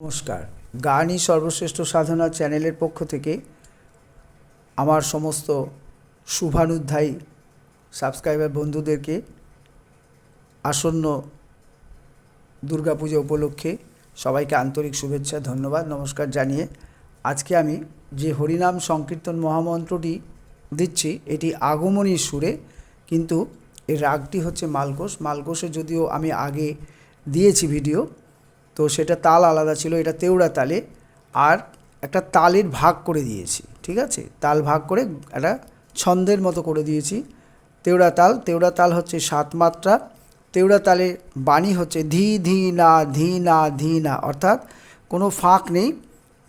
নমস্কার। গানই সর্বশ্রেষ্ঠ সাধনা চ্যানেলের পক্ষ থেকে আমার সমস্ত শুভানুধ্যায়ী সাবস্ক্রাইবার বন্ধুদেরকে আসন্ন দুর্গাপূজা উপলক্ষে সবাইকে আন্তরিক শুভেচ্ছা, ধন্যবাদ, নমস্কার জানিয়ে আজকে আমি যে হরিনাম সংকীর্তন মহামন্ত্রটি দিচ্ছি, এটি আগমনীর সুরে, কিন্তু এর রাগটি হচ্ছে মালকোষ। মালকোষে যদিও আমি আগে দিয়েছি ভিডিও তো সেটা তাল আলাদা ছিল, এটা তেওড়া তালে, আর একটা তালের ভাগ করে দিয়েছি, ঠিক আছে? তাল ভাগ করে একটা ছন্দের মতো করে দিয়েছি। তেওড়া তাল তেওড়া তাল হচ্ছে সাত মাত্রা, তেওড়া তালে বাণী হচ্ছে ধি ধি, না ধি না ধি, না, অর্থাৎ কোনো ফাঁক নেই।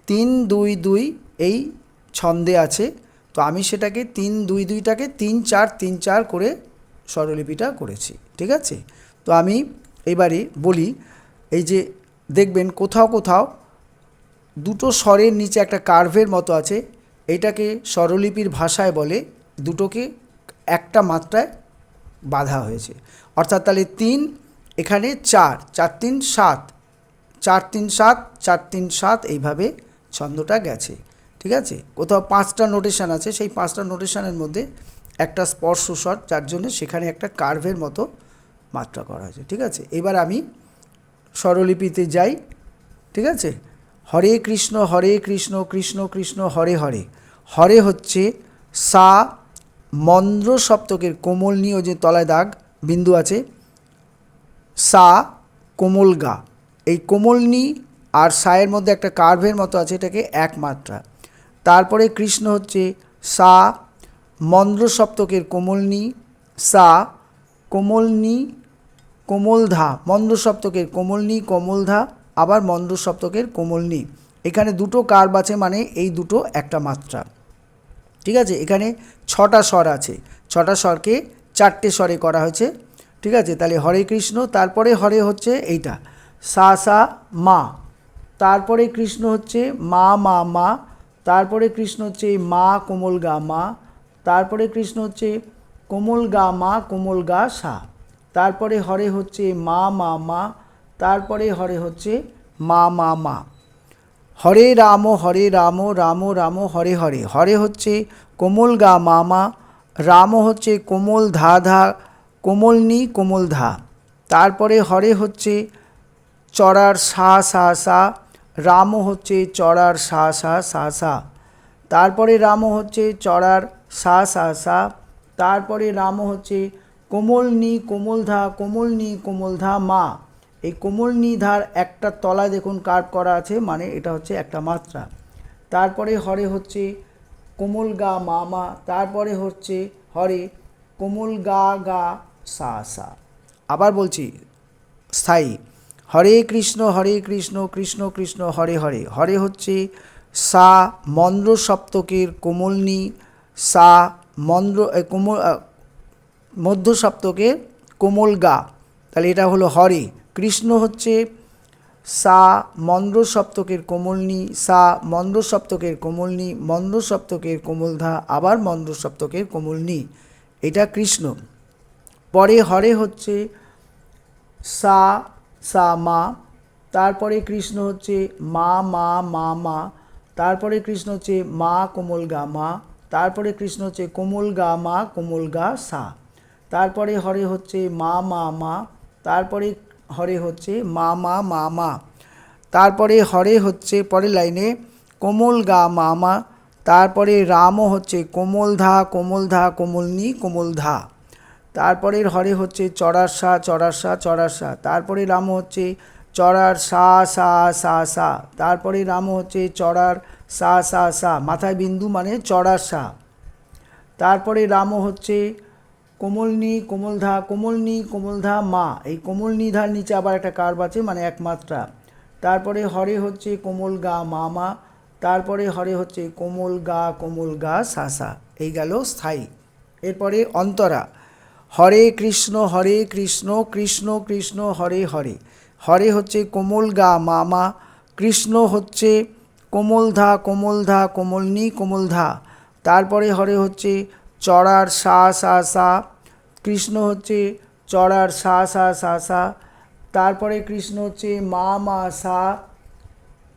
তিন, দুই দুই এই ছন্দে আছে। তো আমি সেটাকে তিন, দুই, দুইটাকে তিন, চার তিন, চার করে স্বরলিপিটা করেছি, ঠিক আছে? তো আমি এবারে বলি, এই যে দেখবেন কোথাও কোথাও দুটো স্বরের নিচে একটা কার্ভের মতো আছে, এটাকে স্বরলিপির ভাষায় বলে দুটোকে একটা মাত্রায় বাঁধা হয়েছে। অর্থাৎ তাহলে তিন, এখানে চার চার তিন সাত, চার তিন সাত, চার তিন সাত এইভাবে ছন্দটা গেছে, ঠিক আছে? কোথাও পাঁচটা নোটেশান আছে, সেই পাঁচটা নোটেশানের মধ্যে একটা স্পর্শ স্বর যার জন্য সেখানে একটা কার্ভের মতো মাত্রা করা হয়েছে, ঠিক আছে? এবার আমি স্বরলিপিতে যাই, ঠিক আছে? হরে কৃষ্ণ হরে কৃষ্ণ কৃষ্ণ কৃষ্ণ, হরে হরে। হরে হচ্ছে সা, মন্দ্র সপ্তকের কোমল নিয়ে যে তলায় দাগ, বিন্দু আছে, সা, কোমল গা। এই কোমলনি আর সায়ের মধ্যে একটা কার্ভের মতো আছে, এটাকে এক মাত্রা তারপরে কৃষ্ণ হচ্ছে সা, মন্দ্র সপ্তকের কোমলনি সা কোমলনি কোমলধা মন্দ সপ্তকের কোমলনি কোমলধা আবার মন্দ সপ্তকের কোমলনি এখানে দুটো কার্ভ আছে মানে এই দুটো একটা মাত্রা। ঠিক আছে? এখানে ছটা স্বর আছে। ছটা স্বরকে চারটে স্বরে করা হয়েছে। ঠিক আছে? তাহলে হরে কৃষ্ণ, তারপরে হরে হচ্ছে এইটা। সা সা, মা। তারপরে কৃষ্ণ হচ্ছে মা মা মা। তারপরে কৃষ্ণ হচ্ছে মা, কোমল গা, মা। তারপরে কৃষ্ণ হচ্ছে কোমল গা, মা, কোমল গা, সা। তারপরে হরে হচ্ছে মা মা মা। তারপরে হরে হচ্ছে মা মা মা। হরে রাম হরে রাম রাম রাম, হরে হরে। হরে হচ্ছে কোমল গা মামা রাম হচ্ছে কোমল ধা ধা। কোমল কোমলনি কোমল ধা। তারপরে হরে হচ্ছে চড়ার সা সা সা। রাম হচ্ছে চড়ার সা সা সা সা। তারপরে রাম হচ্ছে চড়ার সা সা সা। তারপরে রাম হচ্ছে কোমলনি কোমলধা কোমলনি কোমলধা মা। এই কোমলনি ধার একটা তলায় দেখুন কার্ভ করা আছে মানে এটা হচ্ছে একটা মাত্রা। তারপরে হরে হচ্ছে কোমল গা, মা মা। তারপরে হচ্ছে হরে কোমল গা গা, সা সা। আবার বলছি, স্থায়ী। হরে কৃষ্ণ হরে কৃষ্ণ কৃষ্ণ কৃষ্ণ, হরে হরে। হরে হচ্ছে সা মন্দ্র সপ্তকের কোমলনি সা, মন্দ্র কোমল মধ্য সপ্তকের কোমল গা, তাহলে এটা হলো হরে। কৃষ্ণ হচ্ছে সা মন্দ্র সপ্তকের কোমলনি, সা মন্দ্র সপ্তকের কোমলনি মন্দ্র সপ্তকের কোমলধা, আবার মন্দ্র সপ্তকের কোমলনি। এটা কৃষ্ণ। পরে হরে হচ্ছে সা সা মা, তারপরে কৃষ্ণ হচ্ছে মা মা মা মা, তারপরে কৃষ্ণ হচ্ছে মা, কোমল গা, মা, তারপরে কৃষ্ণ হচ্ছে কোমল গা, মা, কোমল গা, সা। তারপরে হরে হচ্ছে মা মা মা। তারপরে হরে হচ্ছে মা মা মা মা। তারপরে হরে হচ্ছে পরের লাইনে কোমল গা, মা মা। তারপরে রামও হচ্ছে কোমল ধা কোমল ধা কোমলনি কোমল ধা। তারপরের হরে হচ্ছে চড়ার সা চড়ার সা চড়ার সা। তারপরে রাম হচ্ছে চড়ার সা সা সা সা। তারপরে রাম হচ্ছে চড়ার সা সা সা। মাথায় বিন্দু মানে চড়ার সা। তারপরে রাম হচ্ছে কোমলনি কোমলধা কোমলনি কোমলধা মা। এই কোমলনি ধার নিচে আবার একটা কার্ভ আছে মানে এক মাত্রা তারপরে হরে হচ্ছে কোমল গা, মা মা। তারপরে হরে হচ্ছে কোমল গা কোমল গা, সা সা। এই গেল স্থায়ী। এরপরে অন্তরা। হরে কৃষ্ণ হরে কৃষ্ণ কৃষ্ণ কৃষ্ণ, হরে হরে। হরে হচ্ছে কোমল গা মামা কৃষ্ণ হচ্ছে কোমল ধা কোমল ধা কোমলনি কোমল ধা। তারপরে হরে হচ্ছে চড়ার সা সা সা, কৃষ্ণ হচ্ছে চড়ার সা সা সা সা, তারপরে কৃষ্ণ হচ্ছে মা মা সা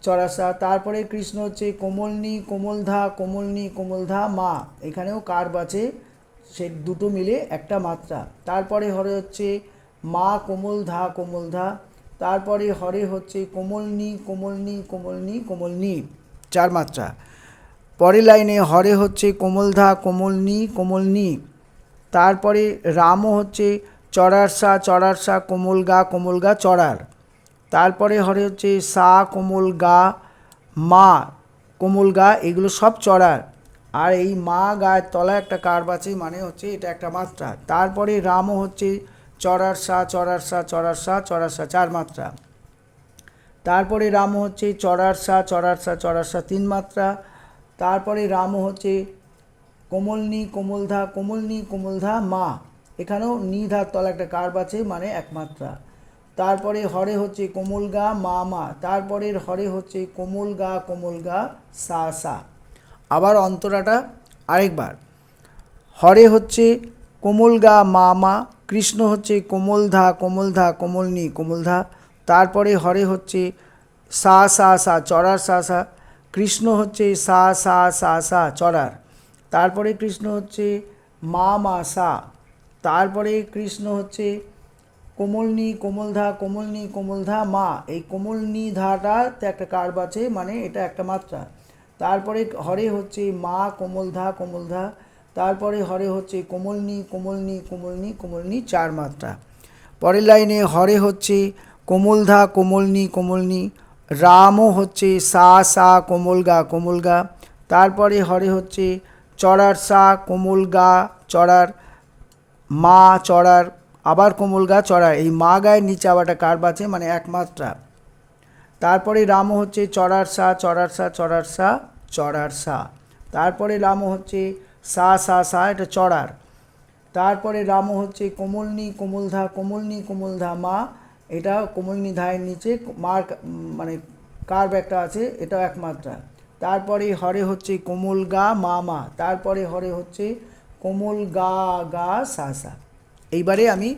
চরাসা তারপরে কৃষ্ণ হচ্ছে কোমলনি, কোমলধা কোমলনি, কোমলধা, মা। এখানেও কার্ব আছে, সে দুটো মিলে একটা মাত্রা। তারপরে হরে হচ্ছে মা, কোমলধা কোমলধা। তারপরে হরে হচ্ছে কোমলনি কোমলনি কোমলনি কোমলনি, চার মাত্রা। পরের লাইনে হরে হচ্ছে কোমলধা কোমলনি কোমলনি তারপরে রামও হচ্ছে চড়ারসা চড়ারসা কোমল গা কোমল গা, চড়ার। তারপরে হরে হচ্ছে সা, কোমল গা, মা, কোমল গা, এগুলো সব চড়ার। আর এই মা গায়ের তলায় একটা কার্ব আছে মানে হচ্ছে এটা একটা মাত্রা। তারপরে রামও হচ্ছে চড়ার সা চড়ার সা চড়ার সা চড়ার সা, চার মাত্রা। তারপরে রাম হচ্ছে চড়ার সা চড়ার সা চড়ার সা, তিন মাত্রা। তারপরে রাম হচ্ছে কোমলনি, কোমলধা কোমলনি, কোমলধা, মা। এখানেও নিধার তলা একটা কার্ব আছে মানে এক মাত্রা তারপরে হরে হচ্ছে কোমল গা মা মা। তারপরের হরে হচ্ছে কোমল গা কোমল গা সা সা। আবার অন্তরাটা আরেকবার। হরে হচ্ছে কোমল গা মা মা। কৃষ্ণ হচ্ছে কোমল ধা কোমল ধা কোমলনি কোমল ধা তারপরে হরে হচ্ছে সা সা সা, চড়ার সা সা। কৃষ্ণ হচ্ছে সা সা সা সা, চড়ার। তারপরে কৃষ্ণ হচ্ছে মা মা, সা। তারপরে কৃষ্ণ হচ্ছে কোমলনি, কোমলধা কোমলনি, কোমলধা, মা। এই কোমলনি ধাটাতে একটা কার্ব আছে মানে এটা একটা মাত্রা। তারপরে হরে হচ্ছে মা, কোমলধা কোমলধা। তারপরে হরে হচ্ছে কোমলনি কোমলনি কোমলনি কোমলনি, চার মাত্রা। পরের লাইনে হরে হচ্ছে কোমলধা, কোমলনি কোমলনি। রামও হচ্ছে সা সা, কোমল গা কোমল গা। তারপরে হরে হচ্ছে চড়ার সা, কোমল গা, চড়ার মা, চড়ার, আবার কোমল গা, চড়ার। এই মা গায়ের নিচে আবার একটা কার্ব আছে মানে এক মাত্রা তারপরে রাম হচ্ছে চড়ার সা চড়ার সা চড়ার সা চড়ার সা। তারপরে রাম হচ্ছে সা সা সা, এটা চড়ার। তারপরে রাম হচ্ছে কোমলনি কোমলধা কোমলনি কোমলধা মা। এটা কোমলনি ধায়ের নিচে, মার মানে কার্ব একটা আছে এটাও এক মাত্রা তারপরে হরে হচ্ছে কোমল গা মা মা। তারপরে হরে হচ্ছে কোমল গা গা সা সা। এইবারে আমি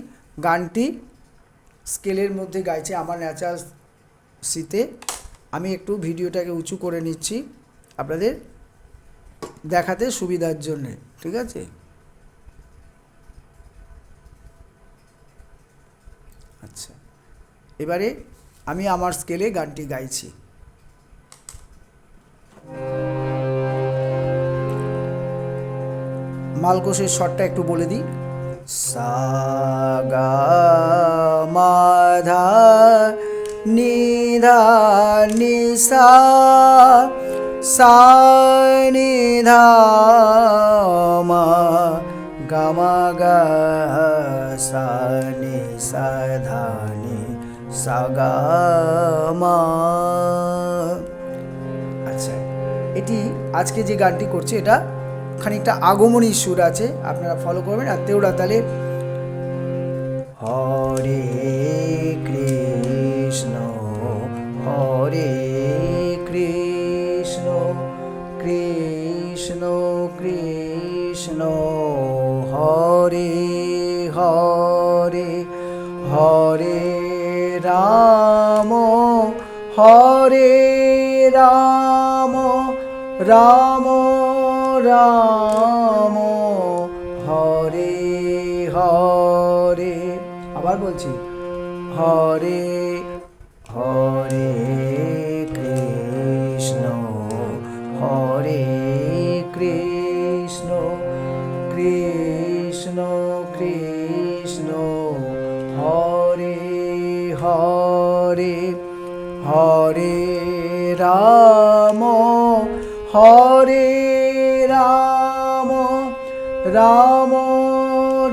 গানটি স্কেলের মধ্যে গাইছি আমার ন্যাচারাল শীতে। আমি একটু ভিডিওটাকে উঁচু করে নিচ্ছি আপনাদের দেখাতে সুবিধার জন্যে, ঠিক আছে? এবারে আমি আমার স্কেলে গানটি গাইছি। মালকোষের শটটা একটু বলে দিই। সা গা মাধা নিধা নিসা সা নিধা মা গামা গা সা নি সা নি সা গা মা আচ্ছা এটি আজকে যে গানটি করছে, এটা খানিকটা আগমনী সুর আছে, আপনারা ফলো করবেন। আর তেউরা তালে, হরে কৃষ্ণ হরে কৃষ্ণ কৃষ্ণ কৃষ্ণ, হরে হরে হরে রাম হরে রাম রাম রাম হরে হরে। আবার বলছি হরে রাম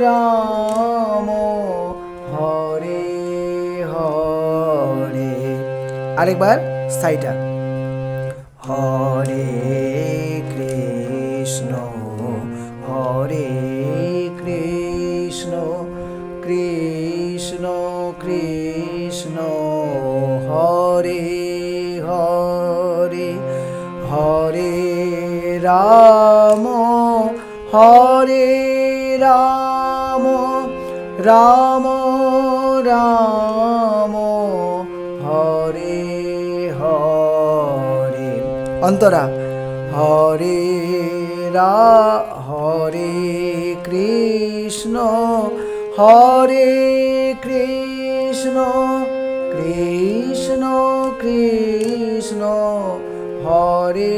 রাম, হরে হরে। আরেকবার, সাইটা। হরে কৃষ্ণ হরে কৃষ্ণ কৃষ্ণ কৃষ্ণ, হরে হরে হরে রাম। হরে রাম রাম রাম, হরে হরে। অন্তরা, হরে রা, হরে কৃষ্ণ হরে কৃষ্ণ কৃষ্ণ কৃষ্ণ, হরে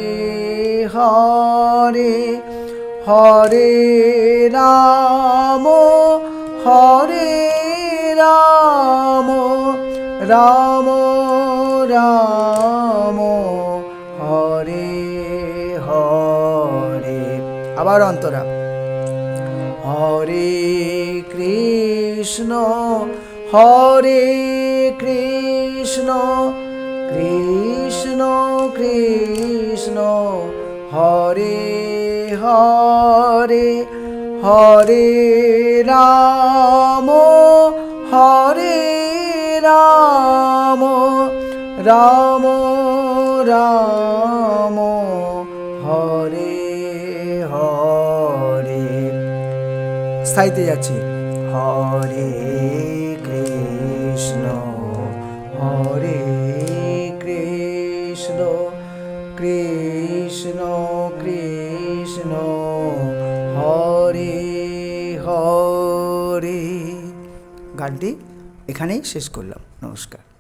হরে। হরে রাম হরে রাম রাম রাম, হরে হরে। আবার অন্তরা। হরে কৃষ্ণ হরে কৃষ্ণ কৃষ্ণ কৃষ্ণ, হরে হরে হরে রাম হরে রাম রাম রাম হরে হরে। স্থায়ীতে যাচ্ছি। হরে কৃষ্ণ হরে গানটি এখানেই শেষ করলাম। নমস্কার।